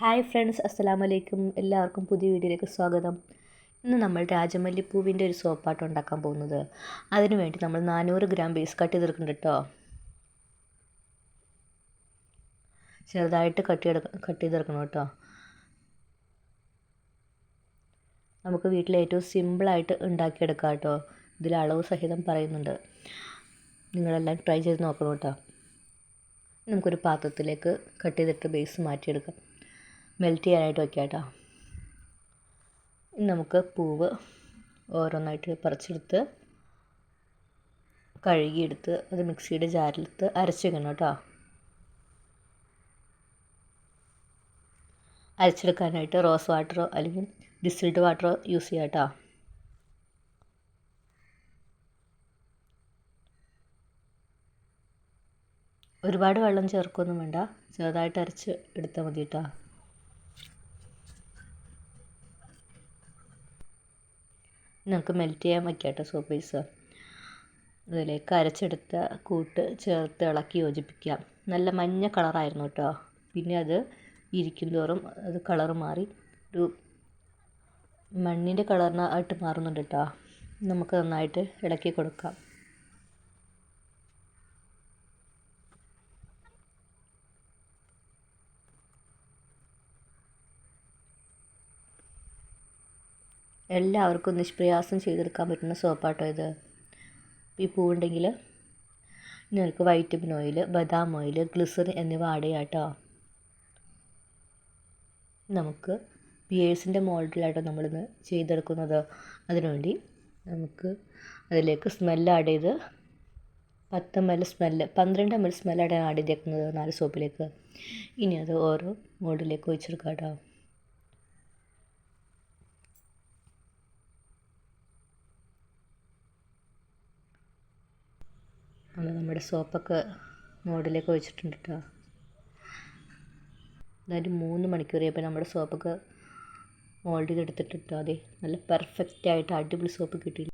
Hi friends അസ്സലാമു അലൈക്കും എല്ലാവർക്കും പുതിയ വീഡിയോയിലേക്ക് സ്വാഗതം. ഇന്ന് നമ്മൾ രാജമല്ലിപ്പൂവിന്റെ ഒരു സോപ്പാട്ട് ഉണ്ടാക്കാൻ പോകുന്നത്. അതിനു വേണ്ടി നമ്മൾ നാനൂറ് ഗ്രാം ബേസ് കട്ട് ചെയ്തെടുക്കുന്നുണ്ട് കേട്ടോ. ചെറുതായിട്ട് കട്ട് ചെയ്ത് കട്ട് ചെയ്തെടുക്കണം കേട്ടോ. നമുക്ക് വീട്ടിൽ ഏറ്റവും സിമ്പിളായിട്ട് ഉണ്ടാക്കിയെടുക്കാം കേട്ടോ. ഇതിൽ അളവ് സഹിതം പറയുന്നുണ്ട്. നിങ്ങളെല്ലാം ട്രൈ ചെയ്ത് നോക്കണം കേട്ടോ. നമുക്കൊരു പാത്രത്തിലേക്ക് കട്ട് ചെയ്തിട്ട് ബേസ് മാറ്റിയെടുക്കാം. മെൽറ്റ് ചെയ്യാനായിട്ട് വയ്ക്കാം കേട്ടോ ഇനി നമുക്ക് പൂവ് ഓരോന്നായിട്ട് പറിച്ചെടുത്ത് കഴുകിയെടുത്ത് അത് മിക്സിയുടെ ജാറിലെടുത്ത് അരച്ച് വെക്കണം കേട്ടോ. അരച്ചെടുക്കാനായിട്ട് റോസ് വാട്ടറോ അല്ലെങ്കിൽ ഡിസ്റ്റിൽഡ് വാട്ടറോ യൂസ് ചെയ്യാം കേട്ടോ. ഒരുപാട് വെള്ളം ചേർക്കൊന്നും വേണ്ട. ചെറുതായിട്ട് അരച്ച് എടുത്താൽ മതി കേട്ടോ. നമുക്ക് മെൽറ്റ് ചെയ്യാൻ വയ്ക്കാം കേട്ടോ സോപ്പ് പീസ് അതിലേക്ക് അരച്ചെടുത്ത കൂട്ട് ചേർത്ത് ഇളക്കി യോജിപ്പിക്കുക. നല്ല മഞ്ഞ കളറായിരുന്നു കേട്ടോ പിന്നെ അത് ഇരിക്കും തോറും അത് കളർ മാറി ഒരു മണ്ണിന്റെ കളറിനായിട്ട് മാറുന്നുണ്ട് കേട്ടോ നമുക്ക് നന്നായിട്ട് ഇളക്കി കൊടുക്കാം. എല്ലാവർക്കും നിഷ്പ്രയാസം ചെയ്തെടുക്കാൻ പറ്റുന്ന സോപ്പാട്ടോ ഇത്. ഈ പൂവുണ്ടെങ്കിൽ നിങ്ങൾക്ക് വൈറ്റമിൻ ഓയിൽ ബദാം ഓയിൽ ഗ്ലിസറിൻ എന്നിവ ആഡ് ചെയ്യാം കേട്ടോ നമുക്ക് പിയേഴ്സിന്റെ മോൾഡിലാട്ടോ നമ്മളിന്ന് ചെയ്തെടുക്കുന്നത്. അതിനുവേണ്ടി നമുക്ക് അതിലേക്ക് സ്മെല്ല് ആഡ് ചെയ്ത് പത്ത് എം എൽ സ്മെല്ല് പന്ത്രണ്ട് എം എൽ സ്മെല്ലാണ് ആഡ് ചെയ്തേക്കുന്നത് നാല് സോപ്പിലേക്ക്. ഇനി അത് ഓരോ മോൾഡിലേക്ക് ഒഴിച്ചെടുക്കാം കേട്ടോ നമ്മൾ നമ്മുടെ സോപ്പൊക്കെ മോഡിലേക്ക് ഒഴിച്ചിട്ടുണ്ട് കേട്ടോ അതായത് മൂന്ന് മണിക്കൂർ കഴിയപ്പോൾ നമ്മുടെ സോപ്പൊക്കെ മോൾഡിൽ ചെയ്തെടുത്തിട്ട് അതെ നല്ല പെർഫെക്റ്റ് ആയിട്ട് അടിപൊളി സോപ്പ് കിട്ടി